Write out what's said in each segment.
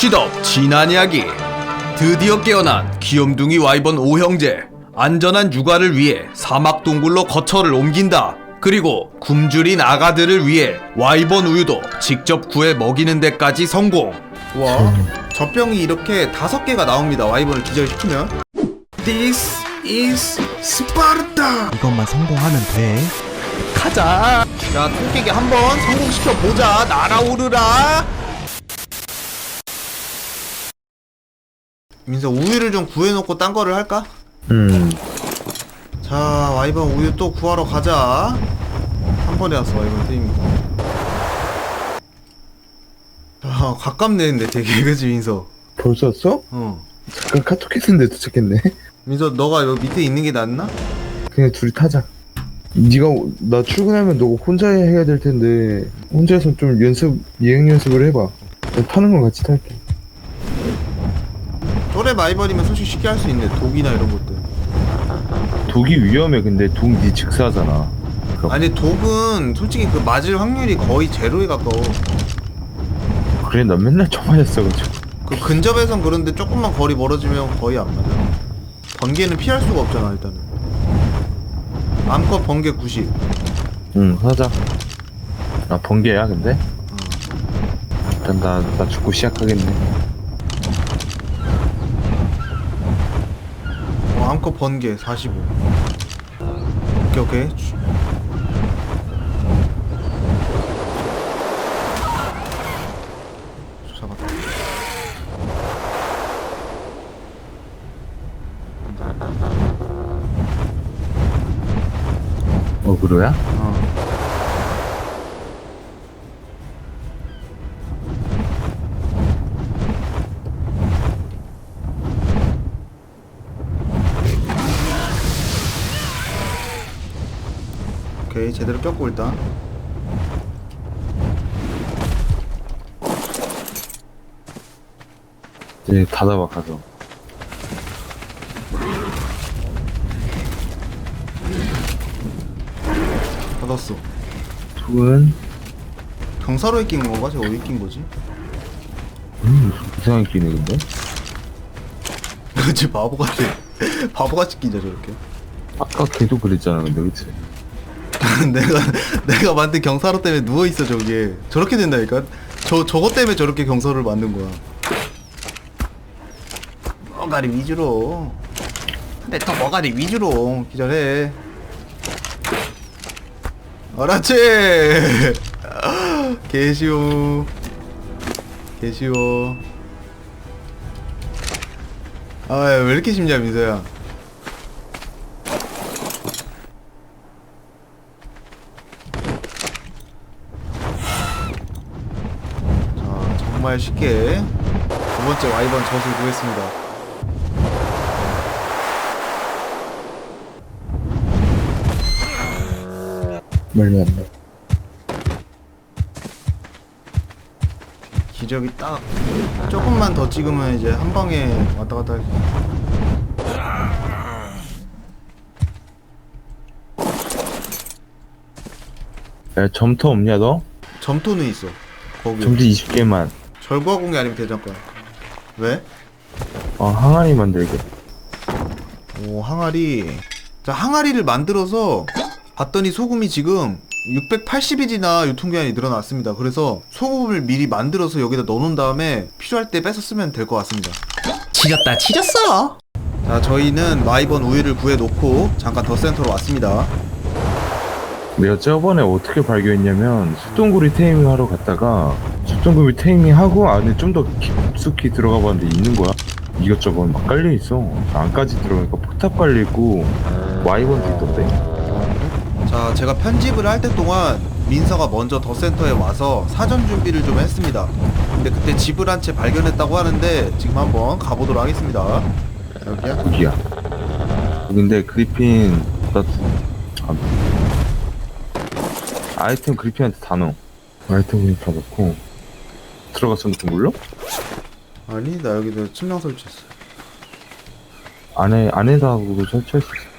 시덥 지난 이야기. 드디어 깨어난 귀염둥이 와이번 오형제. 안전한 육아를 위해 사막 동굴로 거처를 옮긴다. 그리고 굶주린 아가들을 위해 와이번 우유도 직접 구해 먹이는 데까지 성공. 와 젖병이 이렇게 다섯 개가 나옵니다 와이번을 기절시키면. This is Sparta. 이것만 성공하면 돼. 가자. 자 토끼기 한번 성공시켜 보자. 날아오르라 민서 우유를 좀 구해놓고 딴 거를 할까? 음, 자 와이번 우유 또 구하러 가자 한 번에 왔어 와이번 게임이 아 가깝네 근데 되게 그지 민서 벌써 왔어? 어 잠깐 카톡 했는데 도착했네. 민서 너가 여기 밑에 있는 게 낫나? 그냥 둘이 타자. 네가 나 출근하면 너 혼자 해야 될 텐데 혼자서 좀 연습 예행 연습을 해봐. 난 타는 건 같이 탈게. 또래 마이번이면 솔직히 쉽게 할 수 있네 독이나 이런 것들 독이 위험해. 근데 독네 직사잖아. 아니 독은 솔직히 그 맞을 확률이 거의 제로에 가까워 그래 난 맨날 저 맞았어가지고. 그 근접에선 그런데 조금만 거리 멀어지면 거의 안 맞아. 번개는 피할 수가 없잖아 일단은. 암컷 번개 90. 응 하자. 아 번개야 근데? 일단 나, 나 죽고 시작하겠네. 어, 암컷 번개 45. 오케이 오케이. 주- 잡았다. 어 그로야? 오케이 제대로 꼈고 일단 이제 닫아봐 가서. 받았어 독은 경사로에 낀 건가? 저 어디 낀 거지? 음 이상하게 끼네 근데. 그치 바보같이 바보같이 끼자 저렇게 아까 걔도 그랬잖아 근데 그치? 내가 내가 만든 경사로 때문에 누워 있어 저기에 저렇게 된다니까? 저 저것 때문에 저렇게 경사를 만든 거야. 머가리 위주로. 근데 더 머가리 위주로 기절해. 알았지? 개쉬워 개쉬워 아왜 이렇게 쉽냐 민서야 자, 정말 쉽게 두 번째 와이번 젖을 구했습니다. 말이 안 나. 기적이 딱 조금만 더 찍으면 이제 한 방에 왔다 갔다 할. 야 점토 없냐 너? 점토는 있어. 거기 점토 20개만. 절구화 공개 아니면 대장간. 왜? 어 항아리 만들게. 오 항아리. 자 항아리를 만들어서 봤더니 소금이 지금 680일이나 유통기한이 늘어났습니다. 그래서 소금을 미리 만들어서 여기다 넣어놓은 다음에 필요할 때 뺏어 쓰면 될 것 같습니다. 치졌다 치졌어. 자 저희는 마이번 우유를 구해놓고 잠깐 더 센터로 왔습니다. 내가 저번에 어떻게 발견했냐면 숫동구리 테이밍 하러 갔다가 숫동구리 테이밍 하고 안에 좀 더 깊숙이 들어가 봤는데 있는 거야. 이것저것 막 깔려 있어. 안까지 들어가니까 포탑 깔려 있고 와이번도 있던데. 자 제가 편집을 할 때 동안 민서가 먼저 더 센터에 와서 사전 준비를 좀 했습니다. 근데 그때 집을 한 채 발견했다고 하는데 지금 한번 가보도록 하겠습니다. 여기야? 여기야. 근데 그리핀 나 아, 아이템 그리핀한테 다 넣어. 아이템 그리핀 다 넣고 좀 물러? 아니 나 여기도 침낭 설치했어. 안에 안에다 하고 설치할 수 있어.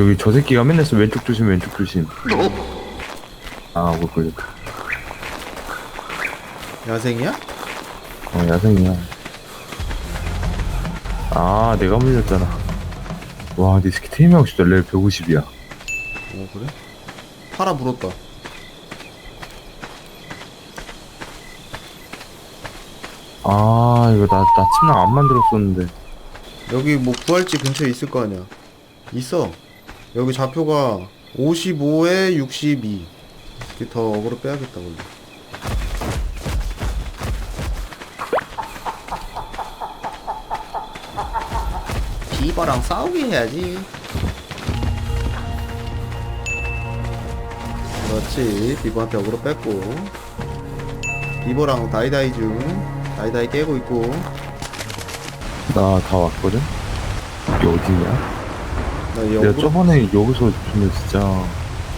여기 저 새끼가 맨날 써 왼쪽 조심 왼쪽 조심. 아, 뭐 걸렸다. 야생이야? 어 야생이야 아 내가 물렸잖아 와내 스키 테이밍하고 싶다 레벨 150이야 어 그래? 파라 물었다 아 이거 나, 나 침낭 안 만들었었는데. 여기 뭐 부활지 근처에 있을 거 아니야. 있어. 여기 좌표가 55에 62 이게 더 어그로 빼야겠다 원래. 비버랑 싸우게 해야지. 그렇지. 비버한테 어그로 뺐고. 비버랑 다이다이 중 다이다이 깨고 있고. 나 다 왔거든? 이게 어디냐? 나얘 내가 저번에 여기서 주면 진짜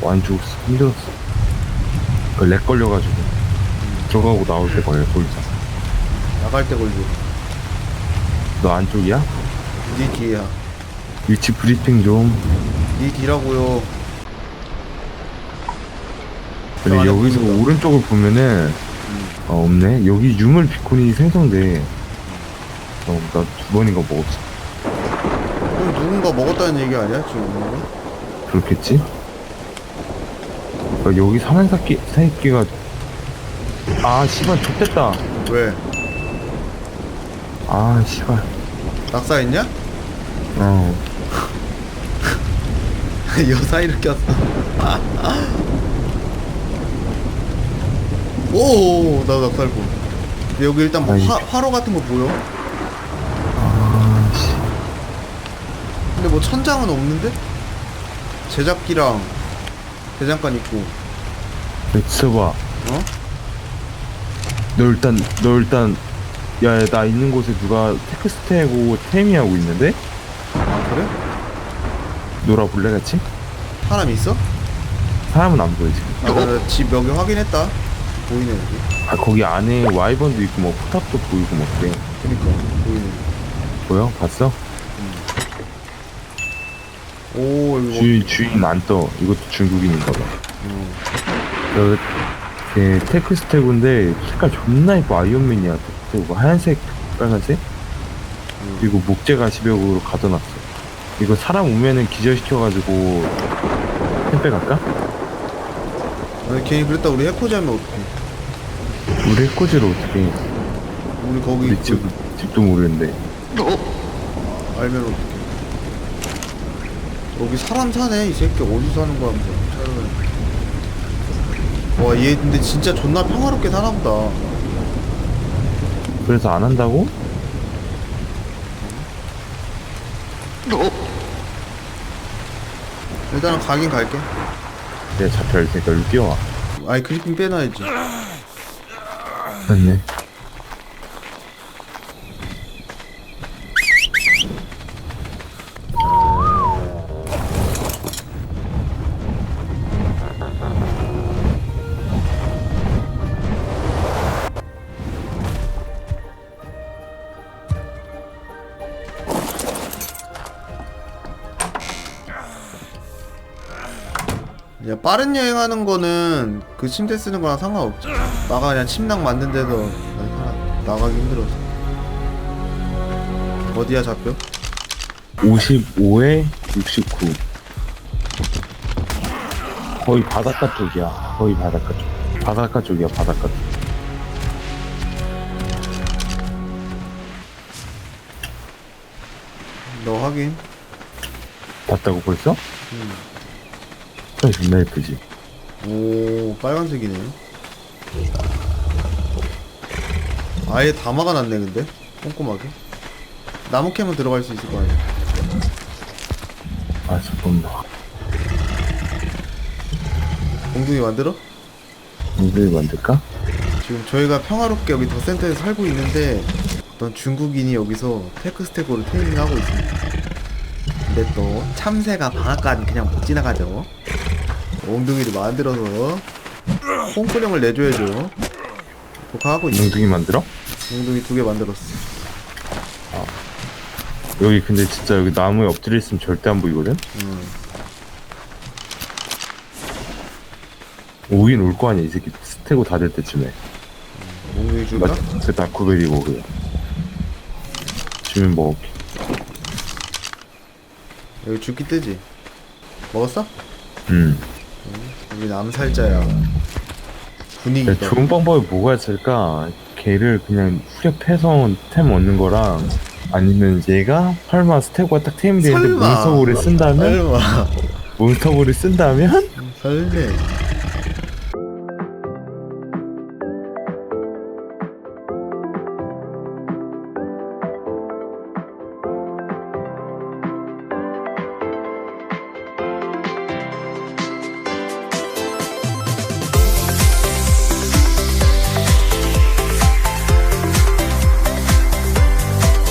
많이 죽었어 힘들었어. 그 렉 걸려가지고. 들어가고 나올 때 걸려 보이자. 나갈 때 걸려 너 안쪽이야? 네 뒤에야. 위치 브리핑 좀. 네 뒤라고요. 근데 안에 여기서 보인다. 오른쪽을 보면은 어 없네 여기 유물 비콘이 생성돼 어 나 두 번인가 먹었어 그럼 누군가 먹었다는 얘기 아니야 지금? 그렇겠지? 어, 여기 사는 새끼 새끼가 아 씨발 좆됐다 왜? 아 씨발 낙사했냐? 어 여사이를 꼈어 오나 낙살고 근데 여기 일단 뭐 아이. 화, 화로 같은 거 보여? 근데 뭐 천장은 없는데? 제작기랑 대장간 있고 있어봐 어? 너 일단 너 일단 야 나 있는 곳에 누가 테크스트하고 테미하고 있는데 아 그래? 놀아볼래 같이? 사람 있어? 사람은 안 보여 지금 아, 나집 여기 확인했다 보이네 여기. 아 거기 안에 와이번도 있고 뭐 포탑도 보이고 뭐 그래. 그니까 보이네. 보여? 봤어? 오 이거 주인 주인 안 떠. 이것도 중국인인가 봐. 어. 그, 그 테크스테고인데 색깔 존나 이뻐. 아이언맨이야. 테크스테고 하얀색 빨간색? 음. 그리고 목재가 10여 으로 가둬놨어. 이거 사람 오면은 기절시켜가지고 템 빼 갈까? 아니 괜히 그랬다. 우리 해코지 하면 어떡해 우리 해코지를 어떻게 해? 우리 거기 우리 집, 집도 모르는데. 알면 어떡해. 여기 사람 사네 이 새끼. 어디 사는 거야 하면서 와얘 근데 진짜 존나 평화롭게 사나보다. 그래서 안 한다고? 일단은 가긴 갈게. 내가 잡혀야 테니까 여기 뛰어와. 아이 그리핀 빼놔야지 맞네 빠른 여행하는 거는 그 침대 쓰는 거랑 상관없지 나가 그냥 침낭 만든 데서 난 살아- 나가기 힘들어서. 어디야 좌표? 55에 69 거의 바닷가 쪽이야. 거의 바닷가 쪽. 바닷가 쪽이야 바닷가 쪽. 너 확인. 봤다고 벌써? 음. 색깔 존나 예쁘지. 오 빨간색이네. 아예 다 막아놨네 근데? 꼼꼼하게. 나무 캐면 들어갈 수 있을 거 아니야. 아 잠깐만. 공둥이 만들어? 이걸 만들까? 지금 저희가 평화롭게 여기 더 센터에 살고 있는데 어떤 중국인이 여기서 테크스테고를 테이밍하고 있습니다. 근데 또 참새가 방앗간 그냥 못 지나가죠 엉덩이를 만들어서 콩쿠령을 내줘야죠 독하고 있어 몽둥이 만들어? 엉덩이 두 개 만들었어 여기 근데 진짜 여기 나무에 엎드려 있으면 절대 안 보이거든? 음. 오긴 올 거 아니야 이 새끼 스테고 다 될 때쯤에 몽둥이 줄까? 나그 다쿠베리고 그 지금 뭐 여기 죽기 뜨지? 먹었어? 음. 우린 암살자야. 분위기가. 야, 좋은 방법이 뭐가 있을까? 걔를 그냥 후려 패서 템 얻는 거랑 아니면 얘가 설마 스태고가 딱 템이 되는데 설마. 몬스터볼을 쓴다면? 설마. 몬스터볼을 쓴다면? 설레